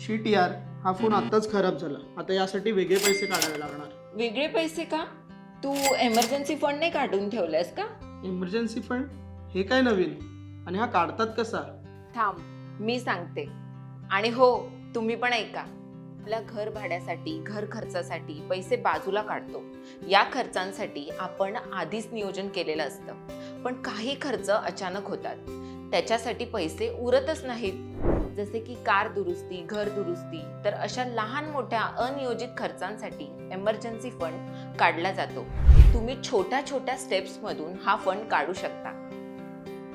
Sheet यार हा phone आत्ताच खराब झाला. आता यासाठी वेगळे पैसे काढावे लागणार. वेगळे पैसे का? तू एमर्जन्सी फंड नाही काढून ठेवलंयस का? इमर्जन्सी फंड हे काय नवीन? आणि हा काढतात कसा? थांब मी सांगते. आणि हो तुम्ही पण ऐका. आपल्या घर भाड्यासाठी घर खर्चासाठी पैसे बाजूला काढतो. या खर्चांसाठी आपण आधीच नियोजन केलेलं असतं. पण काही खर्च अचानक होतात. त्याच्यासाठी पैसे उरतच नाहीत. जसे की कार दुरुस्ती घर दुरुस्ती तर अशा लहान मोठ्या अनियोजित खर्चांसाठी एमर्जन्सी फंड काढला जातो. तुम्ही छोट्या छोट्या स्टेप्समधून हा फंड काढू शकता.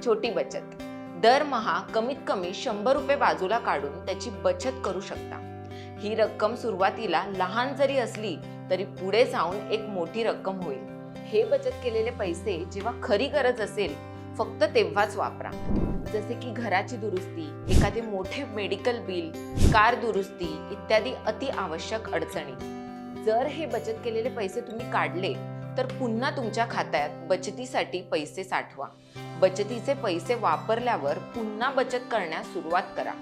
छोटी बचत. दरमहा कमीत कमी शंभर रुपये बाजूला काढून त्याची बचत करू शकता. ही रक्कम सुरुवातीला लहान जरी असली तरी पुढे जाऊन एक मोठी रक्कम होईल. हे बचत केलेले पैसे जेव्हा खरी गरज असेल फक्त तेव्हाच वापरा. जसे की घराची दुरुस्ती एखादे मोठे मेडिकल बिल कार दुरुस्ती इत्यादी अति आवश्यक अडचणी. जर हे बचत केलेले पैसे तुम्ही काढले तर पुन्हा तुमच्या खात्यात बचतीसाठी पैसे साठवा. बचतीचे पैसे वापरल्यावर पुन्हा बचत करण्यास सुरुवात करा.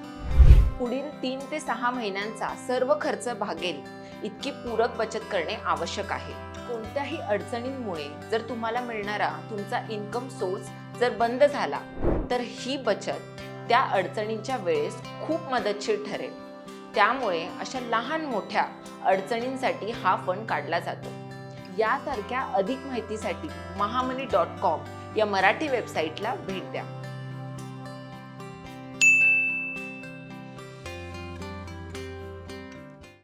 पुढील तीन ते सहा महिन्यांचा सर्व खर्च भागेल. इतकी पूरक बचत करणे आवश्यक आहे. कोणत्याही अडचणींमुळे जर तुम्हाला मिळणारा तुमचा इन्कम सोर्स जर बंद झाला तर ही बचत त्या अडचणींच्या वेळेस खूप मदतशीर ठरेल. त्यामुळे अशा लहान मोठ्या अडचणींसाठी हा फंड काढला जातो. यासारख्या अधिक माहितीसाठी महामनी डॉट कॉम या मराठी वेबसाईटला भेट द्या.